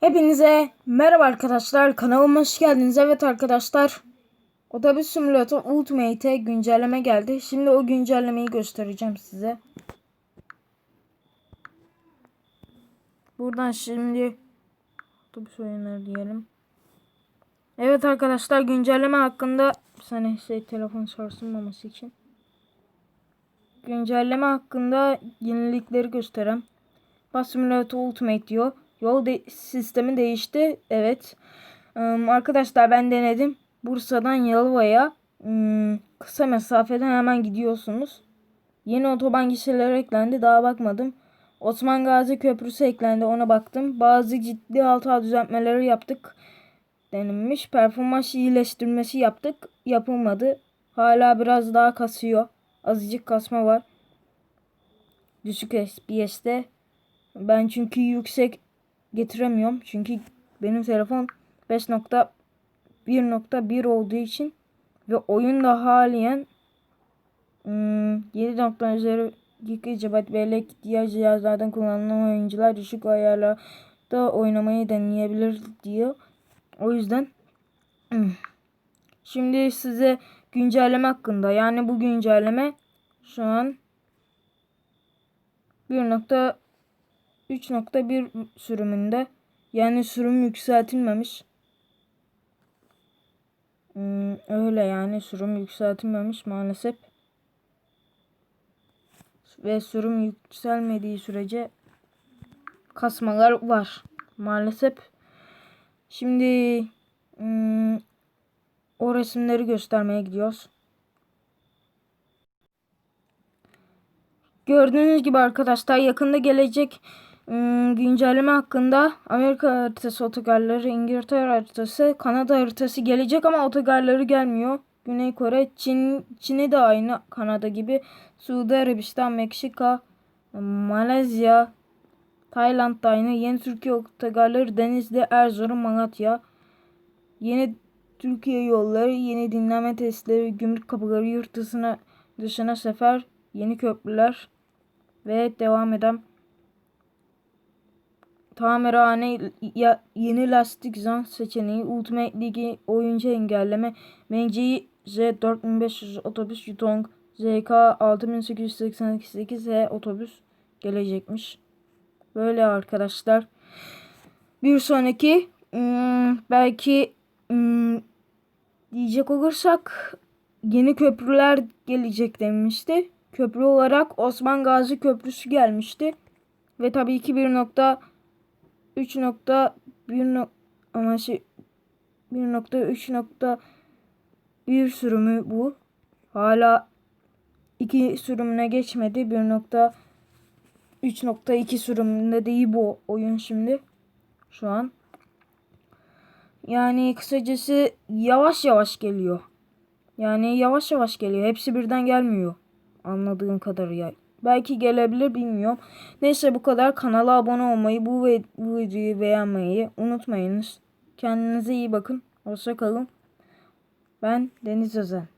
Hepinize merhaba arkadaşlar kanalıma hoş geldiniz. Evet arkadaşlar Otobüs Simulator Ultimate'e güncelleme geldi. Şimdi o güncellemeyi göstereceğim size. Buradan şimdi otobüs oyunları diyelim. Evet arkadaşlar güncelleme hakkında bir saniye şey telefon sarsılmaması için. Güncelleme hakkında yenilikleri gösteren Bus Simulator Ultimate diyor. Yol de- sistemi değişti. Evet. Im, arkadaşlar ben denedim. Bursa'dan Yalova'ya ım, kısa mesafeden hemen gidiyorsunuz. Yeni otoban gişeleri eklendi. Daha bakmadım. Osman Gazi Köprüsü eklendi. Ona baktım. Bazı ciddi hata düzeltmeleri yaptık. Denilmiş. Performans iyileştirmesi yaptık. Yapılmadı. Hala biraz daha kasıyor. Azıcık kasma var. Düşük FPS'te. Ben çünkü yüksek getiremiyorum. Çünkü benim telefon 5.1.1 olduğu için ve oyun da haliyen hmm, 7.0 GB bellek diğer cihazlardan kullanılan oyuncular düşük ayarlarda oynamayı deneyebilir diyor. O yüzden hmm. şimdi size güncelleme hakkında yani bu güncelleme şu an 1.3.1 sürümünde yani sürüm yükseltilmemiş. Hmm, öyle yani sürüm yükseltilmemiş maalesef. Ve sürüm yükselmediği sürece kasmalar var maalesef. Şimdi hmm, o resimleri göstermeye gidiyoruz. Gördüğünüz gibi arkadaşlar yakında gelecek güncelleme hakkında Amerika haritası otogarları, İngiltere haritası, Kanada haritası gelecek ama otogarları gelmiyor. Güney Kore, Çin, Çin'i de aynı Kanada gibi. Suudi Arabistan, Meksika, Malezya, Tayland da aynı. Yeni Türkiye otogarları Denizli, Erzurum, Malatya. Yeni Türkiye yolları, yeni dinleme testleri, gümrük kapıları, yurt dışına, dışına sefer, yeni köprüler ve devam eden tamirhane ya, yeni lastik zan seçeneği Ultimate Ligi oyuncu engelleme MCI Z4500 otobüs Yutong ZK 6888 H otobüs gelecekmiş. Böyle arkadaşlar. Bir sonraki hmm, belki hmm, diyecek olursak yeni köprüler gelecek demişti. Köprü olarak Osman Gazi Köprüsü gelmişti. Ve tabii ki 1.3.1 ama şey 1.3.1 sürümü bu. Hala 2 sürümüne geçmedi. 1.3.2 sürümünde değil bu oyun şimdi. Şu an. Yani kısacası yavaş yavaş geliyor. Yani yavaş yavaş geliyor. Hepsi birden gelmiyor. Anladığım kadarıyla. Belki gelebilir bilmiyorum. Neyse bu kadar. Kanala abone olmayı, bu, ve, bu videoyu beğenmeyi unutmayınız. Kendinize iyi bakın. Hoşça kalın. Ben Deniz Özen.